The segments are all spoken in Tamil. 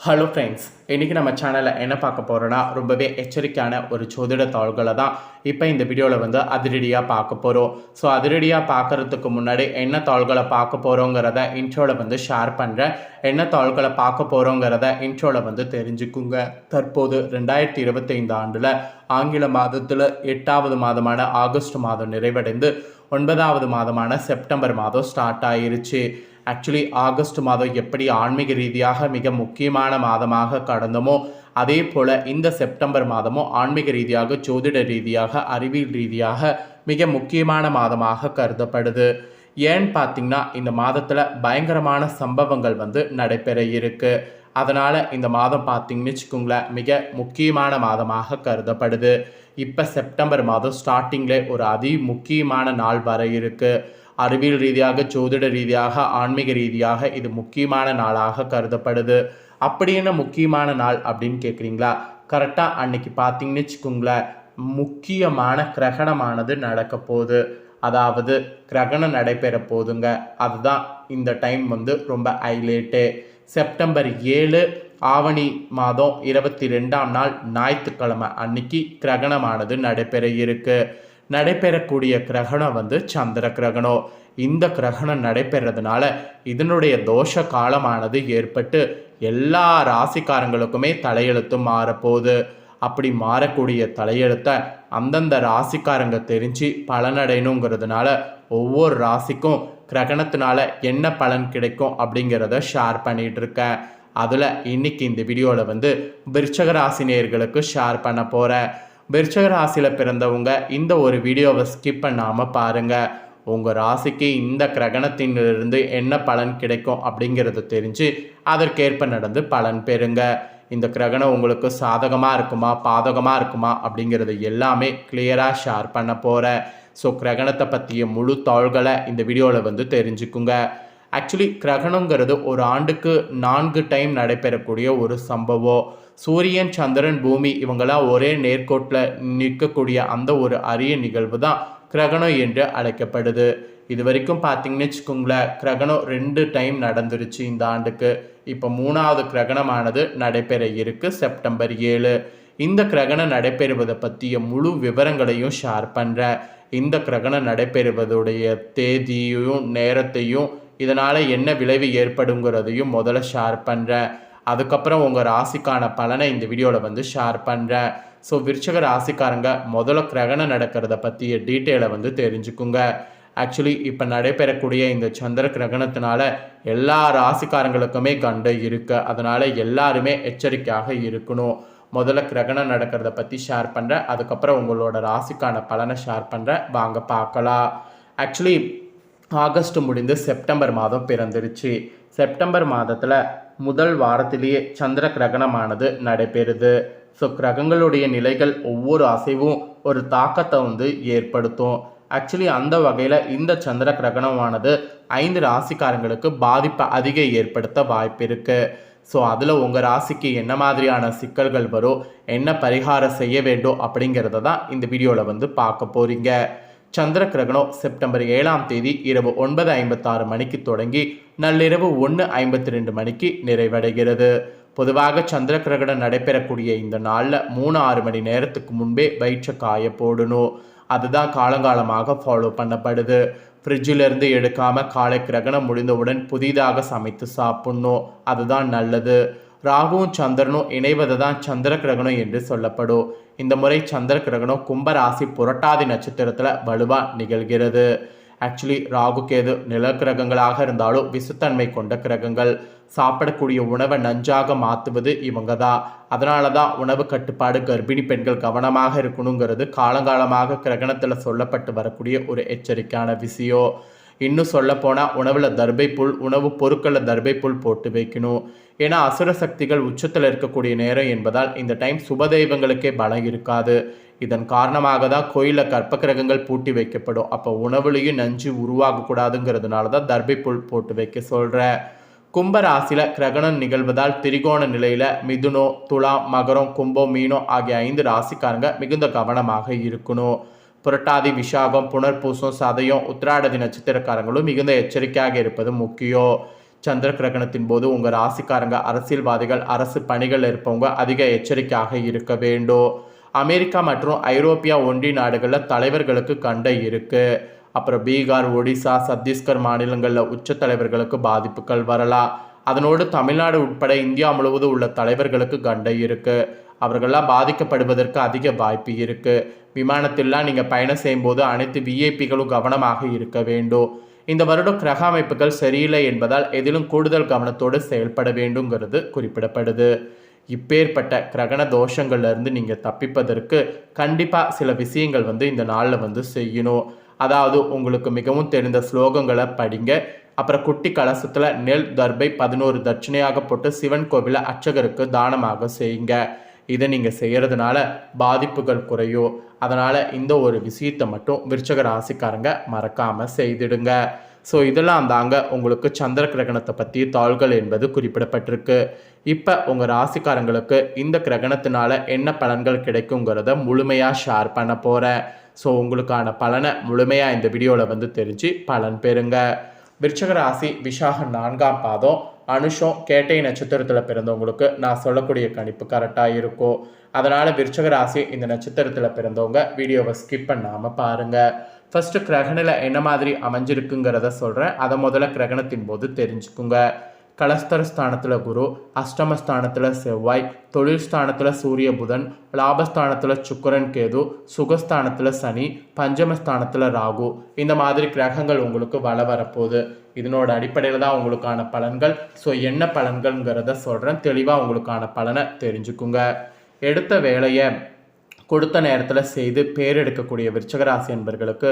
ஹலோ ஃப்ரெண்ட்ஸ் இன்றைக்கி நம்ம சேனலில் என்ன பார்க்க போகிறோன்னா ரொம்பவே எச்சரிக்கையான ஒரு சோதிட தாள்களை தான் இப்போ இந்த வீடியோவில் வந்து அதிரடியாக பார்க்க போகிறோம் ஸோ அதிரடியாக பார்க்குறதுக்கு முன்னாடி என்ன தாள்களை பார்க்க போகிறோங்கிறத இன்ட்ரோவில் வந்து ஷேர் பண்ணுறேன் என்ன தாள்களை பார்க்க போகிறோங்கிறத இன்ட்ரோவில் வந்து தெரிஞ்சுக்குங்க. தற்போது ரெண்டாயிரத்தி இருபத்தைந்து ஆண்டில் ஆங்கில மாதத்தில் எட்டாவது மாதமான ஆகஸ்ட் மாதம் நிறைவடைந்து ஒன்பதாவது மாதமான செப்டம்பர் மாதம் ஸ்டார்ட் ஆயிருச்சு. ஆக்சுவலி ஆகஸ்ட் மாதம் எப்படி ஆன்மீக ரீதியாக மிக முக்கியமான மாதமாக கடந்தமோ அதே போல் இந்த செப்டம்பர் மாதமும் ஆன்மீக ரீதியாக ஜோதிட ரீதியாக அறிவியல் ரீதியாக மிக முக்கியமான மாதமாக கருதப்படுது. ஏன்னு பார்த்தீங்கன்னா இந்த மாதத்தில் பயங்கரமான சம்பவங்கள் வந்து நடைபெற இருக்கு. அதனால் இந்த மாதம் பார்த்தீங்கன்னு வச்சுக்கோங்களேன் மிக முக்கியமான மாதமாக கருதப்படுது. இப்போ செப்டம்பர் மாதம் ஸ்டார்டிங்கில் ஒரு அதி முக்கியமான நாள் வர இருக்குது அறிவியல் ரீதியாக ஜோதிட ரீதியாக ஆன்மீக ரீதியாக இது முக்கியமான நாளாக கருதப்படுது. அப்படி என்ன முக்கியமான நாள் அப்படின்னு கேட்குறீங்களா கரெக்டாக அன்னைக்கு பார்த்தீங்கன்னு வச்சுக்கோங்களேன் முக்கியமான கிரகணமானது நடக்க போகுது. அதாவது கிரகணம் நடைபெற போதுங்க அதுதான் இந்த டைம் வந்து ரொம்ப ஹைலைட்டு செப்டம்பர் ஏழு ஆவணி மாதம் இருபத்தி ரெண்டாம் நாள் ஞாயிற்றுக்கிழமை அன்னைக்கு கிரகணமானது நடைபெற இருக்கு. நடைபெறக்கூடிய கிரகணம் வந்து சந்திர கிரகணம். இந்த கிரகணம் நடைபெறதுனால இதனுடைய தோஷ காலமானது ஏற்பட்டு எல்லா ராசிக்காரங்களுக்குமே தலையெழுத்து மாறப்போகுது. அப்படி மாறக்கூடிய தலையெழுத்தை அந்தந்த ராசிக்காரங்க தெரிஞ்சு பலனடையணுங்கிறதுனால ஒவ்வொரு ராசிக்கும் கிரகணத்தினால என்ன பலன் கிடைக்கும் அப்படிங்கிறத ஷேர் பண்ணிட்டு இருக்கேன். அதில் இன்னைக்கு இந்த வீடியோவில் வந்து விருச்சக ராசினியர்களுக்கு ஷேர் பண்ண போகிறேன் விருச்சக ராசியில் பிறந்தவங்க இந்த ஒரு வீடியோவை ஸ்கிப் பண்ணாமல் பாருங்கள் உங்கள் ராசிக்கு இந்த கிரகணத்திலிருந்து என்ன பலன் கிடைக்கும் அப்படிங்கிறத தெரிஞ்சு அதற்கேற்ப நடந்து பலன் பெறுங்க. இந்த கிரகணம் உங்களுக்கு சாதகமாக இருக்குமா பாதகமாக இருக்குமா அப்படிங்கிறது எல்லாமே கிளியராக ஷேர் பண்ண போகிறேன் ஸோ கிரகணத்தை பற்றிய முழு தாள்களை இந்த வீடியோவில் வந்து தெரிஞ்சுக்குங்க. ஆக்சுவலி கிரகணங்கிறது ஒரு ஆண்டுக்கு நான்கு டைம் நடைபெறக்கூடிய ஒரு சம்பவம். சூரியன் சந்திரன் பூமி இவங்களாம் ஒரே நேர்கோட்டில் நிற்கக்கூடிய அந்த ஒரு அரிய நிகழ்வு தான் கிரகணம் என்று அழைக்கப்படுது. இது வரைக்கும் பார்த்தீங்கன்னு வச்சுக்கோங்களேன் கிரகணம் ரெண்டு டைம் நடந்துருச்சு இந்த ஆண்டுக்கு. இப்போ மூணாவது கிரகணமானது நடைபெற இருக்கு செப்டம்பர் ஏழு. இந்த கிரகணம் நடைபெறுவதை பற்றிய முழு விவரங்களையும் ஷேர் பண்ணுறேன் இந்த கிரகணம் நடைபெறுவதுடைய தேதியும் நேரத்தையும் இதனால் என்ன விளைவு ஏற்படுங்கிறதையும் முதல்ல ஷேர் பண்ணுறேன் அதுக்கப்புறம் உங்கள் ராசிக்கான பலனை இந்த வீடியோவில் வந்து ஷேர் பண்ணுறேன் ஸோ விருச்சக ராசிக்காரங்க முதல்ல கிரகணம் நடக்கிறத பற்றிய டீட்டெயிலை வந்து தெரிஞ்சுக்குங்க. ஆக்சுவலி இப்போ நடைபெறக்கூடிய இந்த சந்திர கிரகணத்தினால எல்லா ராசிக்காரங்களுக்குமே கண்டு இருக்கு. அதனால் எல்லாருமே எச்சரிக்கையாக இருக்கணும். முதல்ல கிரகணம் நடக்கிறத பற்றி ஷேர் பண்ணுறேன் அதுக்கப்புறம் உங்களோட ராசிக்கான பலனை ஷேர் பண்ணுறேன் வாங்க பார்க்கலாம். ஆக்சுவலி ஆகஸ்ட் முடிந்து செப்டம்பர் மாதம் பிறந்துருச்சு. செப்டம்பர் மாதத்தில் முதல் வாரத்திலேயே சந்திர கிரகணமானது நடைபெறுது. ஸோ கிரகங்களுடைய நிலைகள் ஒவ்வொரு அசைவும் ஒரு தாக்கத்தை வந்து ஏற்படுத்தும். ஆக்சுவலி அந்த வகையில் இந்த சந்திர கிரகணமானது ஐந்து ராசிக்காரங்களுக்கு பாதிப்பை அதிக ஏற்படுத்த வாய்ப்பு இருக்குது ஸோ அதில் உங்கள் ராசிக்கு என்ன மாதிரியான சிக்கல்கள் வரும் என்ன பரிகாரம் செய்ய வேண்டும் அப்படிங்கிறத தான் இந்த வீடியோவில் வந்து பார்க்க போகிறீங்க சந்திர கிரகணம் செப்டம்பர் ஏழாம் தேதி இரவு ஒன்பது ஐம்பத்தாறு மணிக்கு தொடங்கி நள்ளிரவு ஒன்று ஐம்பத்தி ரெண்டு மணிக்கு நிறைவடைகிறது. பொதுவாக சந்திர கிரகணம் நடைபெறக்கூடிய இந்த நாளில் மூணு ஆறு மணி நேரத்துக்கு முன்பே வயிற்ற காய போடணும். அதுதான் காலங்காலமாக ஃபாலோ பண்ணப்படுது. ஃப்ரிட்ஜிலிருந்து எடுக்காமல் காலை கிரகணம் முடிந்தவுடன் புதிதாக சமைத்து சாப்பிட்ணும். அதுதான் நல்லது. ராகுவும் சந்திரனும் இணைவது தான் சந்திர கிரகணம் என்று சொல்லப்படும். இந்த முறை சந்திர கிரகணம் கும்பராசி புரட்டாதி நட்சத்திரத்தில் வலுவாக நிகழ்கிறது. ஆக்சுவலி ராகு கேது நில கிரகங்களாக இருந்தாலும் விசுத்தன்மை கொண்ட கிரகங்கள். சாப்பிடக்கூடிய உணவை நஞ்சாக மாற்றுவது இவங்க தான் அதனால தான் உணவு கட்டுப்பாடு கர்ப்பிணி பெண்கள் கவனமாக இருக்கணுங்கிறது காலங்காலமாக கிரகணத்தில் சொல்லப்பட்டு வரக்கூடிய ஒரு எச்சரிக்கையான விஷயம். இன்னும் சொல்லப்போனால் உணவில் தர்பை புல் உணவு பொருட்களில் தர்பை புல் போட்டு வைக்கணும். ஏன்னா அசுர சக்திகள் உச்சத்தில் இருக்கக்கூடிய நேரம் என்பதால் இந்த டைம் சுபதெய்வங்களுக்கே பலம் இருக்காது. இதன் காரணமாக தான் கோயிலில் கற்ப கிரகங்கள் பூட்டி வைக்கப்படும். அப்போ உணவுலையும் நஞ்சு உருவாகக்கூடாதுங்கிறதுனால தான் தர்பை புல் போட்டு வைக்க சொல்கிறேன் கும்ப ராசியில் கிரகணம் நிகழ்வதால் திரிகோண நிலையில் மிதுனோ துலாம் மகரம் கும்பம் மீனோ ஆகிய ஐந்து ராசிக்காரங்க மிகுந்த கவனமாக இருக்கணும். புரட்டாதி விஷாகம் புனர்பூசம் சதயம் உத்திராடதி நட்சத்திரக்காரங்களும் மிகுந்த எச்சரிக்கையாக இருப்பது முக்கியம் சந்திர கிரகணத்தின் போது உங்கள் ராசிக்காரங்க அரசியல்வாதிகள் அரசு பணிகள் இருப்பவங்க அதிக எச்சரிக்கையாக இருக்க வேண்டும் அமெரிக்கா மற்றும் ஐரோப்பியா ஒன்றிய நாடுகளில் தலைவர்களுக்கு கண்டை இருக்கு. அப்புறம் பீகார் ஒடிசா சத்தீஸ்கர் மாநிலங்களில் உச்ச தலைவர்களுக்கு பாதிப்புகள் வரலாம். அதனோடு தமிழ்நாடு உட்பட இந்தியா முழுவதும் உள்ள தலைவர்களுக்கு கண்டை இருக்கு. அவர்கள்லாம் பாதிக்கப்படுவதற்கு அதிக வாய்ப்பு இருக்குது விமானத்திலாம் நீங்கள் பயணம் செய்யும்போது அனைத்து விஐபிகளும் கவனமாக இருக்க வேண்டும். இந்த வருடம் கிரக அமைப்புகள் சரியில்லை என்பதால் எதிலும் கூடுதல் கவனத்தோடு செயல்பட வேண்டுங்கிறது குறிப்பிடப்படுது. இப்பேற்பட்ட கிரகண தோஷங்கள்லேருந்து நீங்கள் தப்பிப்பதற்கு கண்டிப்பாக சில விஷயங்கள் வந்து இந்த நாளில் வந்து செய்யணும். அதாவது உங்களுக்கு மிகவும் தெரிந்த ஸ்லோகங்களை படிங்க. அப்புறம் குட்டி கலசத்தில் நெல் தர்பை பதினோரு தட்சிணையாக போட்டு சிவன் கோவிலை அர்ச்சகருக்கு தானமாக செய்யுங்க. இதை நீங்கள் செய்கிறதுனால பாதிப்புகள் குறையும் அதனால் இந்த ஒரு விஷயத்தை மட்டும் விருச்சக ராசிக்காரங்க மறக்காமல் செய்திடுங்க. ஸோ இதெல்லாம் தாங்க உங்களுக்கு சந்திர கிரகணத்தை பற்றி தாள்கள் என்பது குறிப்பிடப்பட்டிருக்கு. இப்போ உங்கள் ராசிக்காரங்களுக்கு இந்த கிரகணத்தினால என்ன பலன்கள் கிடைக்குங்கிறத முழுமையாக ஷேர் பண்ண போகிறேன் ஸோ உங்களுக்கான பலனை முழுமையாக இந்த வீடியோவில் வந்து தெரிஞ்சு பலன் பெறுங்க. விருச்சக ராசி விஷாக நான்காம் பாதம். அனுஷம் கேட்டை நட்சத்திரத்தில் பிறந்தவங்களுக்கு நான் சொல்லக்கூடிய கணிப்பு கரெக்டாக இருக்கும் அதனால் விருச்சக ராசி இந்த நட்சத்திரத்தில் பிறந்தவங்க வீடியோவை ஸ்கிப் பண்ணாமல் பாருங்கள் ஃபஸ்ட்டு கிரகணில் என்ன மாதிரி அமைஞ்சிருக்குங்கிறத சொல்கிறேன் அதை முதல்ல கிரகணத்தின் போது தெரிஞ்சுக்குங்க. கலஸ்தர ஸ்தானத்தில் குரு அஷ்டமஸ்தானத்தில் செவ்வாய் தொழில் ஸ்தானத்தில் சூரிய புதன் லாபஸ்தானத்தில் சுக்கரன் கேது சுகஸ்தானத்தில் சனி பஞ்சமஸ்தானத்தில் ராகு. இந்த மாதிரி கிரகங்கள் உங்களுக்கு வள வரப்போகுது. இதனோட அடிப்படையில் தான் உங்களுக்கான பலன்கள். ஸோ என்ன பலன்கள்ங்கிறத சொல்கிறேன் தெளிவாக உங்களுக்கான பலனை தெரிஞ்சுக்குங்க. எடுத்த வேலையை கொடுத்த நேரத்தில் செய்து பேர் எடுக்கக்கூடிய விருச்சகராசி என்பர்களுக்கு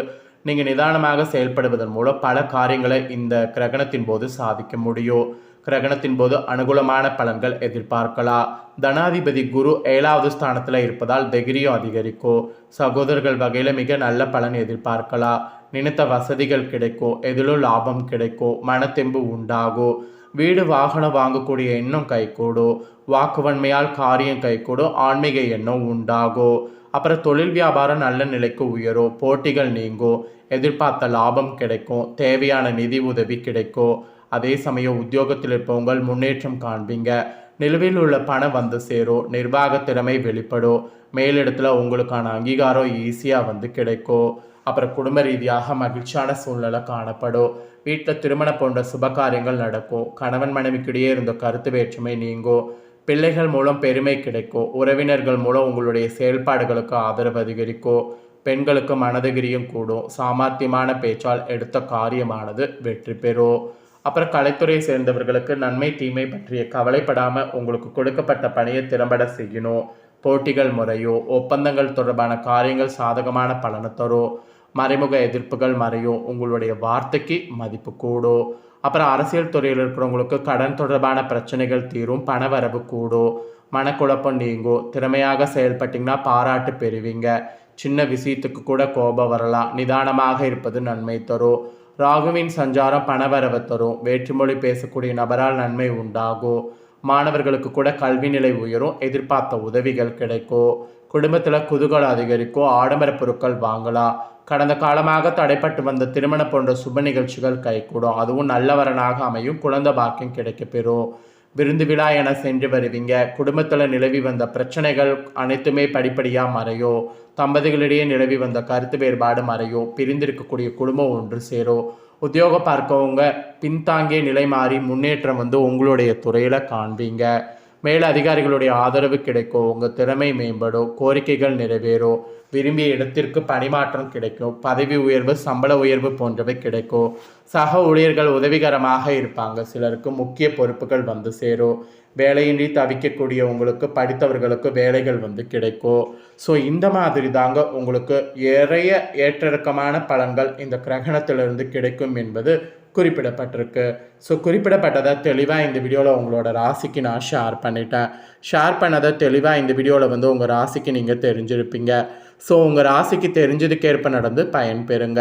நீங்கள் நிதானமாக செயல்படுவதன் மூலம் பல காரியங்களை இந்த கிரகணத்தின் போது சாதிக்க முடியும். கிரகணத்தின் போது அனுகூலமான பலன்கள் எதிர்பார்க்கலாம். தனாதிபதி குரு ஏழாவது ஸ்தானத்தில் இருப்பதால் தைரியம் அதிகரிக்கும். சகோதரர்கள் வகையில் மிக நல்ல பலன் எதிர்பார்க்கலாம். நினைத்த வசதிகள் கிடைக்கும் எதிலும் லாபம் கிடைக்கும் மனத்தெம்பு உண்டாகும். வீடு வாகனம் வாங்கக்கூடிய எண்ணம் கைகூடும். வாக்குவன்மையால் காரியம் கைகூடும் ஆன்மீக எண்ணம் உண்டாகும். அப்புறம் தொழில் வியாபாரம் நல்ல நிலைக்கு உயரும் போட்டிகள் நீங்கும் எதிர்பார்த்த லாபம் கிடைக்கும் தேவையான நிதி உதவி கிடைக்கும். அதே சமயம் உத்தியோகத்தில் இருப்பவங்க முன்னேற்றம் காண்பீங்க. நிலுவையில் உள்ள பணம் வந்து சேரும் நிர்வாக திறமை வெளிப்படும் மேலிடத்தில் உங்களுக்கான அங்கீகாரம் ஈஸியாக வந்து கிடைக்கும் அப்புறம் குடும்ப ரீதியாக மகிழ்ச்சியான சூழ்நிலை காணப்படும் வீட்டில் திருமணம் போன்ற சுபகாரியங்கள் நடக்கும் கணவன் மனைவிக்கிடையே இருந்த கருத்து வேற்றுமை நீங்கும் பிள்ளைகள் மூலம் பெருமை கிடைக்கும் உறவினர்கள் மூலம் உங்களுடைய செயல்பாடுகளுக்கு ஆதரவு அதிகரிக்கும் பெண்களுக்கு மனதகிரியும் கூடும். சாமர்த்தியமான பேச்சால் எடுத்த காரியமானது வெற்றி பெறும் அப்புறம் கலைத்துறையை சேர்ந்தவர்களுக்கு நன்மை தீமை பற்றிய கவலைப்படாமல் உங்களுக்கு கொடுக்கப்பட்ட பணியை திறம்பட செய்யணும். போட்டிகள் முறையோ ஒப்பந்தங்கள் தொடர்பான காரியங்கள் சாதகமான பலனை தரும் மறைமுக எதிர்ப்புகள் மறையும் உங்களுடைய வார்த்தைக்கு மதிப்பு கூடும் அப்புறம் அரசியல் துறையில் இருக்கிறவங்களுக்கு கடன் தொடர்பான பிரச்சனைகள் தீரும் பணவரவு கூடும் மனக்குழப்பம் நீங்கும் திறமையாக செயல்பட்டிங்கன்னா பாராட்டு பெறுவீங்க. சின்ன விஷயத்துக்கு கூட கோபம் வரலாம். நிதானமாக இருப்பது நன்மை தரும் ராகுவின் சஞ்சாரம் பணவரவை தரும் வேற்றுமொழி பேசக்கூடிய நபரால் நன்மை உண்டாகும் மாணவர்களுக்கு கூட கல்வி நிலை உயரும் எதிர்பார்த்த உதவிகள் கிடைக்கும் குடும்பத்தில் குதூகலம் அதிகரிக்கும் ஆடம்பர பொருட்கள் வாங்கலாம் கடந்த காலமாக தடைப்பட்டு வந்த திருமணம் போன்ற சுப நிகழ்ச்சிகள் கைகூடும். அதுவும் நல்லவரனாக அமையும். குழந்தை பாக்கியம் கிடைக்கப்பெறும் விருந்து விழா என சென்று வருவீங்க. குடும்பத்தில் நிலவி வந்த பிரச்சனைகள் அனைத்துமே படிப்படியாக மறையோ. தம்பதிகளிடையே நிலவி வந்த கருத்து வேறுபாடு மறையோ. பிரிந்திருக்கக்கூடிய குடும்பம் ஒன்று சேரும் உத்தியோகம் பார்க்கவங்க பின்தாங்கிய நிலை மாறி முன்னேற்றம் வந்து உங்களுடைய துறையில் காண்பீங்க. மேல் அதிகாரிகளுடைய ஆதரவு கிடைக்கும் உங்கள் திறமை மேம்படும் கோரிக்கைகள் நிறைவேறும் விரும்பிய இடத்திற்கு பணிமாற்றம் கிடைக்கும். பதவி உயர்வு சம்பள உயர்வு போன்றவை கிடைக்கும். சக ஊழியர்கள் உதவிகரமாக இருப்பாங்க. சிலருக்கு முக்கிய பொறுப்புகள் வந்து சேரும். வேலையின்றி தவிக்கக்கூடிய உங்களுக்கு படித்தவர்களுக்கு வேலைகள் வந்து கிடைக்கும். ஸோ இந்த மாதிரி தாங்க உங்களுக்கு நிறைய ஏற்றிறக்கமான பலன்கள் இந்த கிரகணத்திலிருந்து கிடைக்கும் என்பது குறிப்பிடப்பட்டிருக்கு. ஸோ குறிப்பிடப்பட்டதை தெளிவாக இந்த வீடியோவில் உங்களோட ராசிக்கு நான் ஷேர் பண்ணிட்டேன். ஷேர் பண்ணதை தெளிவாக இந்த வீடியோவில் வந்து உங்கள் ராசிக்கு நீங்கள் தெரிஞ்சிருப்பீங்க. ஸோ உங்கள் ராசிக்கு தெரிஞ்சதுக்கேற்ப நடந்து பயன்பெறுங்க.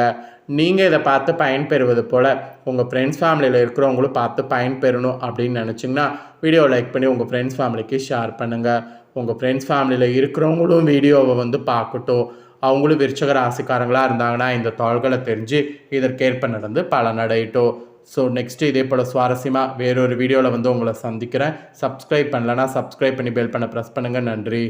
நீங்கள் இதை பார்த்து பயன்பெறுவது போல் உங்கள் ஃப்ரெண்ட்ஸ் ஃபேமிலியில் இருக்கிறவங்களும் பார்த்து பயன்பெறணும் அப்படின்னு நினச்சிங்கன்னா வீடியோ லைக் பண்ணி உங்கள் ஃப்ரெண்ட்ஸ் ஃபேமிலிக்கு ஷேர் பண்ணுங்கள் உங்கள் ஃப்ரெண்ட்ஸ் ஃபேமிலியில் இருக்கிறவங்களும் வீடியோவை வந்து பார்க்கட்டும். அவங்களும் விருச்சக ராசிக்காரங்களாக இருந்தாங்கன்னா இந்த தாள்களை தெரிஞ்சு இதற்கேற்ப நடந்து பலனடையட்டும் ஸோ நெக்ஸ்ட்டு இதே போல் சுவாரஸ்யமாக வேறொரு வீடியோவில் வந்து உங்களை சந்திக்கிறேன். சப்ஸ்கிரைப் பண்ணலன்னா சப்ஸ்கிரைப் பண்ணி பெல் பண்ண ப்ரெஸ் பண்ணுங்கள் நன்றி.